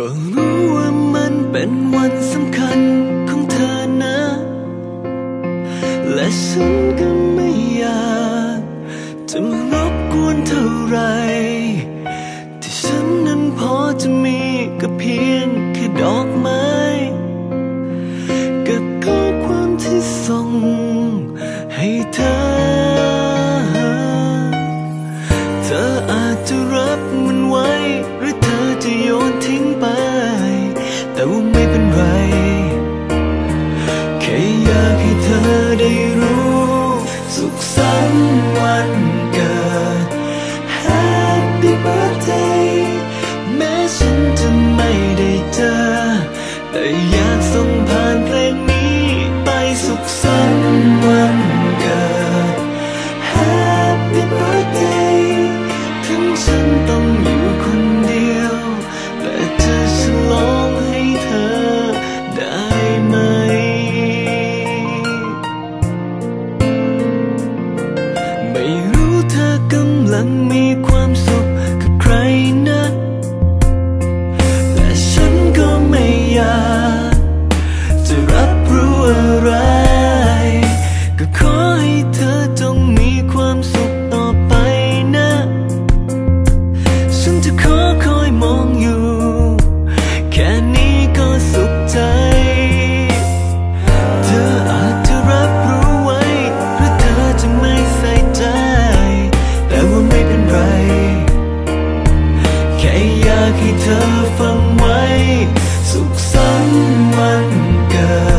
ก็รู้ว่ามันเป็นวันสำคัญของเธอนะ และฉันก็ไม่อยากจะมารบกวนเท่าไร ที่ฉันนั้นพอจะมีก็เพียงแค่ดอกไม้กับข้อความที่ส่งให้เธอ อยากให้เธอได้รู้ สุขสันต์วันำ อยากให้เธอฟังไว้ สุขสันต์วันเกิด